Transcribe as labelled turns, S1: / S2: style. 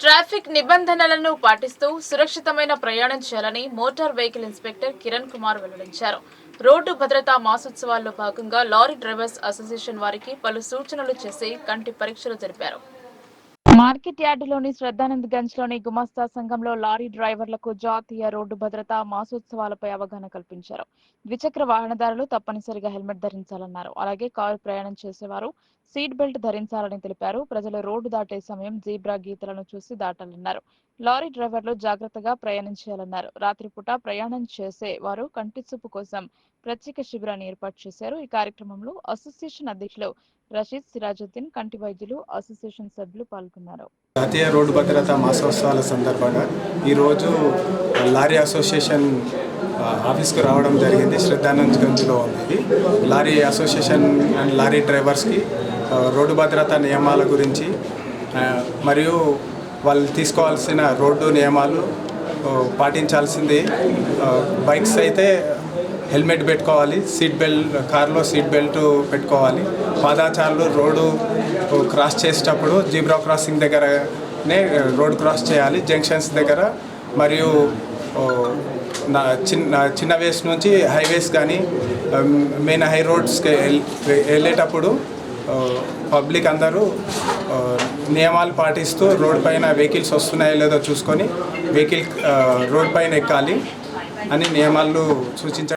S1: Traffic నిబంధనలను పాటిస్తూ సురక్షితమైన ప్రయాణం చేయాలని motor vehicle inspector Kiran Kumar వెల్లడించారు. రోడ్డు భద్రతా మాసోత్సవాల్లో భాగంగా లారీ డ్రైవర్స్ అసోసియేషన్ వారికి పలు సూచనలు చేసి కంటి పరీక్షలు జరిపారు. మార్కెట్ యార్డులోని శ్రద్ధానంద్ గంజ్లోని గుమస్తా సంఘంలో లారీ డ్రైవర్లకు జాతీయ రోడ్డు భద్రతా మాసోత్సవాలపై అవగాహన కల్పించారు. ద్విచక్ర వాహనదారులు తప్పనిసరిగా హెల్మెట్ ధరించాలన్నారు. అలాగే కారు ప్రయాణం చేసేవారు సీట్ బెల్ట్ ధరించాలని తెలిపారు. ప్రజలు రోడ్డు దాటే సమయం జీబ్రా గీతలను చూసి దాటాలన్నారు. లారీ డ్రైవర్లు జాగ్రత్తగా ప్రయాణం చేయాలన్నారు రాత్రిపూట ప్రయాణం చేసే వారు కంటిచూపు కోసం ప్రత్యేక శిబిరాన్ని ఏర్పాటు చేశారు. ఈ కార్యక్రమంలో అసోసియేషన్ అధ్యక్షులు రషీద్ సిరాజుద్దీన్ కంటి వైద్యులు అసోసియేషన్ సభ్యులు పాల్గొన్నారు.
S2: జాతీయ రోడ్డు భద్రతా మాసోత్సవాల సందర్భంగా ఈరోజు లారీ అసోసియేషన్ ఆఫీస్కు రావడం జరిగింది. శ్రద్ధానందగంజ్లో ఉంది. లారీ అసోసియేషన్ అండ్ లారీ డ్రైవర్స్కి రోడ్డు భద్రతా నియమాల గురించి మరియు వాళ్ళు తీసుకోవాల్సిన రోడ్డు నియమాలు పాటించాల్సింది బైక్స్ అయితే హెల్మెట్ పెట్టుకోవాలి సీట్ బెల్ట్ కార్లో సీట్ బెల్ట్ పెట్టుకోవాలి. పాదాచారులు రోడ్డు క్రాస్ చేసేటప్పుడు జీబ్రా క్రాసింగ్ దగ్గరనే రోడ్ క్రాస్ చేయాలి జంక్షన్స్ దగ్గర. మరియు నా చిన్న చిన్న వేస్ నుంచి హైవేస్ కానీ మెయిన్ హై రోడ్స్కి వెళ్ళేటప్పుడు పబ్లిక్ అందరూ ఆ, నియమాలు పాటిస్తూ రోడ్ పైన వెహికల్స్ వస్తున్నాయో లేదో చూసుకొని వెహికల్ రోడ్ పైన ఎక్కాలి అని నియమాలు సూచించ